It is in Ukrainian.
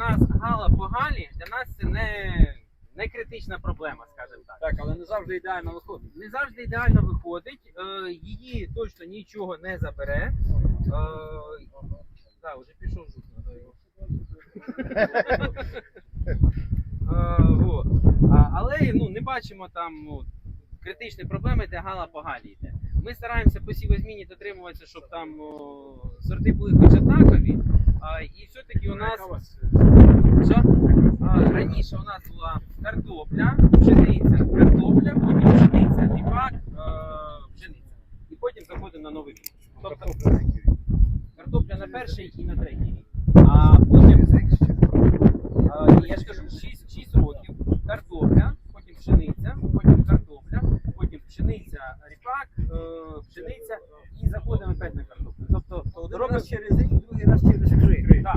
нас гала по галі, для нас це не, не критична проблема, скажімо так. Так, але не завжди ідеально виходить. Не завжди ідеально виходить, е, її точно нічого не забере. Е, да, вже пішов жук, надо його. Е, але ну, не бачимо там ну, критичної проблеми, де гала по галі йде. Ми стараємося по сівозміні дотримуватися, щоб там о, сорти були хоч однакові. А, і все-таки у нас що? А, раніше у нас була картопля, пшениця, картопля, потім пшениця, ріпак, е, пшениця. І потім заходимо на новий рік. Тобто картопля на перший і на третій рік. А потім, е, я ж кажу, 6, 6 років картопля, потім пшениця, потім картопля, пшениця, ріпак, е, пшениця і заходимо опять на картоплю. Тобто робимо через рік, другий раз через так.